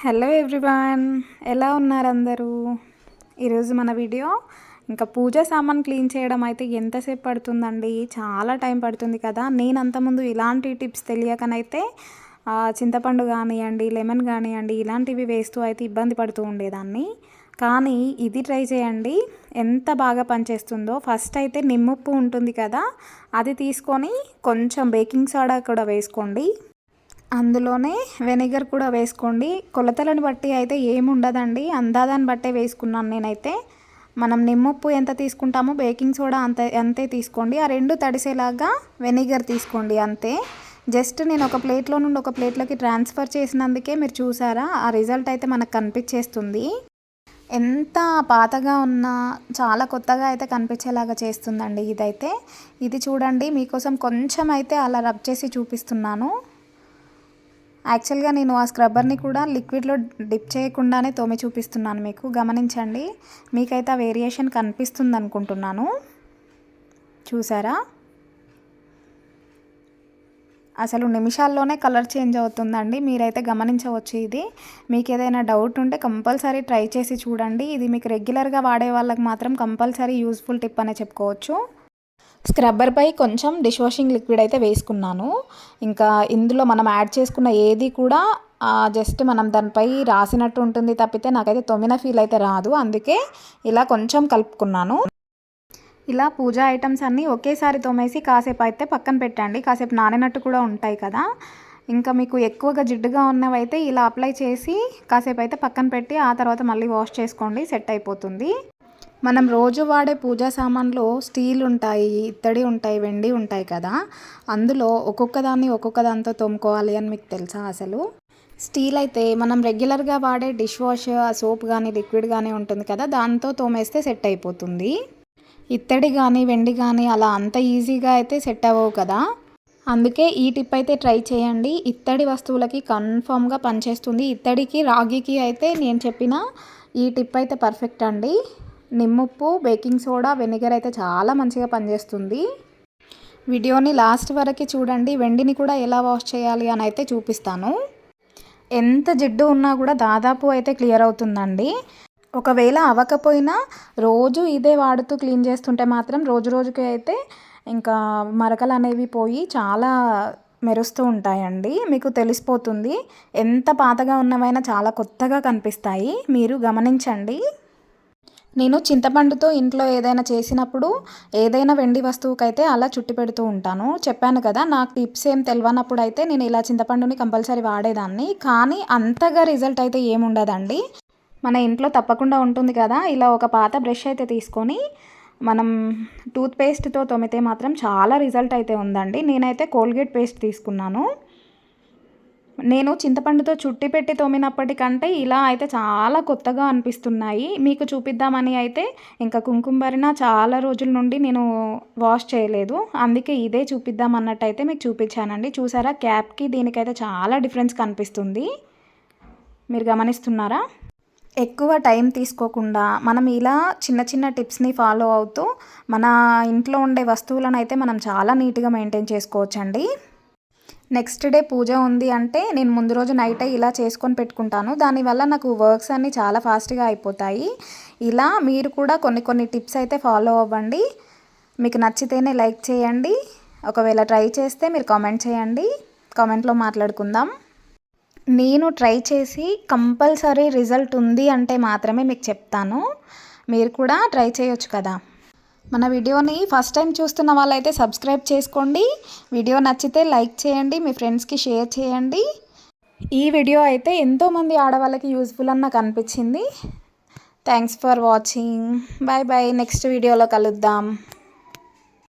Hello everyone ఎలా ఉన్నారు అందరూ? ఈరోజు మన వీడియో ఇంకా పూజ సామాన్ క్లీన్ చేయడం అయితే ఎంతసేపు పడుతుందండి? చాలా టైం పడుతుంది కదా. నేను అంతకుముందు ఇలాంటి టిప్స్ తెలియకనైతే చింతపండు కానివ్వండి లెమన్ కానివ్వండి ఇలాంటివి వేస్తూ అయితే ఇబ్బంది పడుతూ ఉండేదాన్ని. కానీ ఇది ట్రై చేయండి. ఎంత బాగా పనిచేస్తుందో. ఫస్ట్ అయితే నిమ్మప్పు ఉంటుంది కదా అది తీసుకొని కొంచెం బేకింగ్ సోడా కూడా వేసుకోండి. అందులోనే వెనిగర్ కూడా వేసుకోండి. కొలతలను బట్టి అయితే ఏమి ఉండదండి అందాదాన్ని బట్టే వేసుకున్నాను నేనైతే. మనం నిమ్మప్పు ఎంత తీసుకుంటామో బేకింగ్ సోడా అంత అంతే తీసుకోండి. ఆ రెండు తడిసేలాగా వెనిగర్ తీసుకోండి అంతే. జస్ట్ నేను ఒక ప్లేట్లో నుండి ఒక ప్లేట్లోకి ట్రాన్స్ఫర్ చేసినందుకే మీరు చూసారా? ఆ రిజల్ట్ అయితే మనకు కనిపించేస్తుంది. ఎంత పాతగా ఉన్నా చాలా కొత్తగా అయితే కనిపించేలాగా చేస్తుందండి ఇదైతే. ఇది చూడండి మీకోసం కొంచెం అయితే అలా రబ్ చేసి చూపిస్తున్నాను. యాక్చువల్గా నేను ఆ స్క్రబ్బర్ని కూడా లిక్విడ్లో డిప్ చేయకుండానే తోమి చూపిస్తున్నాను మీకు. గమనించండి మీకైతే ఆ వేరియేషన్ కనిపిస్తుంది అనుకుంటున్నాను చూసారా? అసలు నిమిషాల్లోనే కలర్ చేంజ్ అవుతుందండి. మీరైతే గమనించవచ్చు ఇది. మీకు ఏదైనా డౌట్ ఉంటే కంపల్సరీ ట్రై చేసి చూడండి. ఇది మీకు రెగ్యులర్గా వాడే వాళ్ళకి మాత్రం కంపల్సరీ యూస్ఫుల్ టిప్ అనే చెప్పుకోవచ్చు. స్క్రబ్బర్పై కొంచెం డిష్ వాషింగ్ లిక్విడ్ అయితే వేసుకున్నాను. ఇంకా ఇందులో మనం యాడ్ చేసుకున్న ఏది కూడా జస్ట్ మనం దానిపై రాసినట్టు ఉంటుంది తప్పితే నాకైతే తొమ్మిన ఫీల్ అయితే రాదు. అందుకే ఇలా కొంచెం కలుపుకున్నాను. ఇలా పూజా ఐటమ్స్ అన్నీ ఒకేసారి తోమేసి కాసేపు అయితే పక్కన పెట్టండి. కాసేపు నానినట్టు కూడా ఉంటాయి కదా. ఇంకా మీకు ఎక్కువగా జిడ్డుగా ఉన్నవైతే ఇలా అప్లై చేసి కాసేపు అయితే పక్కన పెట్టి ఆ తర్వాత మళ్ళీ వాష్ చేసుకోండి. సెట్ అయిపోతుంది. మనం రోజు వాడే పూజా సామాన్లు స్టీల్ ఉంటాయి ఇత్తడి ఉంటాయి వెండి ఉంటాయి కదా. అందులో ఒక్కొక్క దాన్ని ఒక్కొక్క దాంతో తోముకోవాలి అని మీకు తెలుసా అసలు? స్టీల్ అయితే మనం రెగ్యులర్గా వాడే డిష్ వాష్ సోప్ కానీ లిక్విడ్ కానీ ఉంటుంది కదా దాంతో తోమేస్తే సెట్ అయిపోతుంది. ఇత్తడి కానీ వెండి కానీ అలా అంత ఈజీగా అయితే సెట్ అవ్వవు కదా. అందుకే ఈ టిప్ అయితే ట్రై చేయండి. ఇత్తడి వస్తువులకి కన్ఫామ్గా పనిచేస్తుంది. ఇత్తడికి రాగికి అయితే నేను చెప్పిన ఈ టిప్ అయితే పర్ఫెక్ట్ అండి. నిమ్మప్పు బేకింగ్ సోడా వెనిగర్ అయితే చాలా మంచిగా పనిచేస్తుంది. వీడియోని లాస్ట్ వరకు చూడండి. వెండిని కూడా ఎలా వాష్ చేయాలి అని అయితే చూపిస్తాను. ఎంత జిడ్డు ఉన్నా కూడా దాదాపు అయితే క్లియర్ అవుతుందండి. ఒకవేళ అవ్వకపోయినా రోజు ఇదే వాడుతూ క్లీన్ చేస్తుంటే మాత్రం రోజు రోజుకి అయితే ఇంకా మరకలు అనేవి పోయి చాలా మెరుస్తూ ఉంటాయండి. మీకు తెలిసిపోతుంది. ఎంత పాతగా ఉన్నవైనా చాలా కొత్తగా కనిపిస్తాయి. మీరు గమనించండి. నేను చింతపండుతో ఇంట్లో ఏదైనా చేసినప్పుడు ఏదైనా వెండి వస్తువుకైతే అలా చుట్టి పెడుతూ ఉంటాను. చెప్పాను కదా నాకు టిప్స్ ఏం తెలియనప్పుడు అయితే నేను ఇలా చింతపండుని కంపల్సరీ వాడేదాన్ని. కానీ అంతగా రిజల్ట్ అయితే ఏముండదండి మన ఇంట్లో తప్పకుండా ఉంటుంది కదా ఇలా ఒక పాత బ్రష్ అయితే తీసుకొని మనం టూత్ పేస్ట్తో తోమితే మాత్రం చాలా రిజల్ట్ అయితే ఉందండి. నేనైతే కోల్గేట్ పేస్ట్ తీసుకున్నాను. నేను చింతపండుతో చుట్టి పెట్టి తోమినప్పటికంటే ఇలా అయితే చాలా కొత్తగా అనిపిస్తున్నాయి. మీకు చూపిద్దామని అయితే ఇంకా కుంకుమరిన చాలా రోజుల నుండి నేను వాష్ చేయలేదు. అందుకే ఇదే చూపిద్దాం అన్నట్టు అయితే మీకు చూపించానండి. చూసారా? క్యాప్కి దీనికైతే చాలా డిఫరెన్స్ కనిపిస్తుంది. మీరు గమనిస్తున్నారా? ఎక్కువ టైం తీసుకోకుండా మనం ఇలా చిన్న చిన్న టిప్స్ని ఫాలో అవుతూ మన ఇంట్లో ఉండే వస్తువులను అయితే మనం చాలా నీట్గా మెయింటైన్ చేసుకోవచ్చండి. నెక్స్ట్ డే పూజ ఉంది అంటే నేను ముందు రోజు నైట్ ఇలా చేసుకొని పెట్టుకుంటాను. దానివల్ల నాకు వర్క్స్ అన్నీ చాలా ఫాస్ట్గా అయిపోతాయి. ఇలా మీరు కూడా కొన్ని కొన్ని టిప్స్ అయితే ఫాలో అవ్వండి. మీకు నచ్చితేనే లైక్ చేయండి. ఒకవేళ ట్రై చేస్తే మీరు కామెంట్ చేయండి. కామెంట్లో మాట్లాడుకుందాం. నేను ట్రై చేసి కంపల్సరీ రిజల్ట్ ఉంది అంటే మాత్రమే మీకు చెప్తాను. మీరు కూడా ట్రై చేయొచ్చు కదా. మన వీడియోని ఫస్ట్ టైం చూస్తున్న వాళ్ళైతే సబ్స్క్రైబ్ చేసుకోండి. వీడియో నచ్చితే లైక్ చేయండి మీ ఫ్రెండ్స్కి షేర్ చేయండి. ఈ వీడియో అయితే ఎంతోమంది ఆడవాళ్ళకి యూస్ఫుల్ అని నాకు అనిపించింది thanks for watching. Bye bye next వీడియోలో కలుద్దాం.